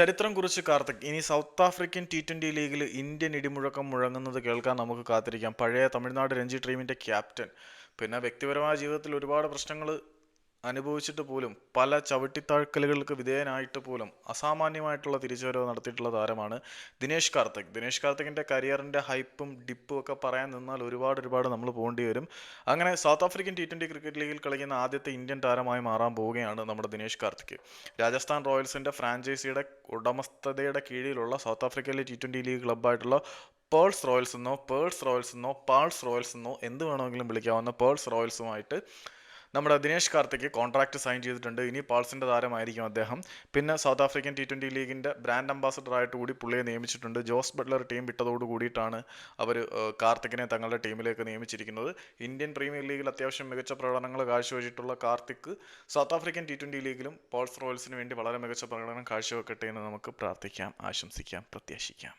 ചരിത്രം കുറിച്ച് കാർത്തിക് ഇനി സൗത്ത് ആഫ്രിക്കൻ ടി ട്വന്റി ലീഗിൽ ഇന്ത്യൻ ഇടിമുഴക്കം മുഴങ്ങുന്നത് കേൾക്കാൻ നമുക്ക് കാത്തിരിക്കാം. പഴയ തമിഴ്നാട് രഞ്ജി ടീമിന്റെ ക്യാപ്റ്റൻ. പിന്നെ വ്യക്തിപരമായ ജീവിതത്തിൽ ഒരുപാട് പ്രശ്നങ്ങൾ അനുഭവിച്ചിട്ട് പോലും പല ചവിട്ടിത്താഴ്ക്കലുകൾക്ക് വിധേയനായിട്ട് പോലും അസാമാന്യമായിട്ടുള്ള തിരിച്ചുവരവ് നടത്തിയിട്ടുള്ള താരമാണ് ദിനേശ് കാർത്തിക്. ദിനേശ് കാർത്തിക്കിന്റെ കരിയറിന്റെ ഹൈപ്പും ഡിപ്പും ഒക്കെ പറയാൻ നിന്നാൽ ഒരുപാട് ഒരുപാട് നമ്മൾ പോകേണ്ടി വരും. അങ്ങനെ South African T twenty cricket ലീഗിൽ കളിക്കുന്ന ആദ്യത്തെ ഇന്ത്യൻ താരമായി മാറാൻ പോവുകയാണ് നമ്മുടെ ദിനേശ് കാർത്തിക്. രാജസ്ഥാൻ റോയൽസിന്റെ ഫ്രാഞ്ചൈസിയുടെ ഉടമസ്ഥതയുടെ കീഴിലുള്ള സൗത്ത് ആഫ്രിക്കയിലെ ടി ട്വന്റി ലീഗ് ക്ലബ്ബായിട്ടുള്ള പേൾസ് റോയൽസ് എന്നോ പേൾസ് റോയൽസ് എന്നോ പാൾസ് റോയൽസ് എന്നോ എന്ത് വേണമെങ്കിലും വിളിക്കാവുന്ന പേൾസ് റോയൽസുമായിട്ട് നമ്മുടെ ദിനേശ് കാർത്തിക് കോൺട്രാക്ട് സൈൻ ചെയ്തിട്ടുണ്ട്. ഇനി പാൾസിന്റെ താരമായിരിക്കും അദ്ദേഹം. പിന്നെ സൗത്ത് ആഫ്രിക്കൻ ടി ട്വന്റി ലീഗിന്റെ ബ്രാൻഡ് അംബാസഡർ ആയിട്ട് കൂടി പുള്ളിയെ നിയമിച്ചിട്ടുണ്ട്. ജോസ് ബട്ട്ലർ ടീം വിട്ടതോട് കൂടിയിട്ടാണ് അവർ കാർത്തിക്കിനെ തങ്ങളുടെ ടീമിലേക്ക് നിയമിച്ചിരിക്കുന്നത്. ഇന്ത്യൻ പ്രീമിയർ ലീഗിൽ അത്യാവശ്യം മികച്ച പ്രകടനങ്ങൾ കാഴ്ചവെച്ചിട്ടുള്ള Karthik South African T twenty ലീഗിലും Paul's റോയൽസിന് വേണ്ടി വളരെ മികച്ച പ്രകടനം കാഴ്ചവെക്കട്ടെ എന്ന് നമുക്ക് പ്രാർത്ഥിക്കാം ആശംസിക്കാം പ്രത്യാശിക്കാം.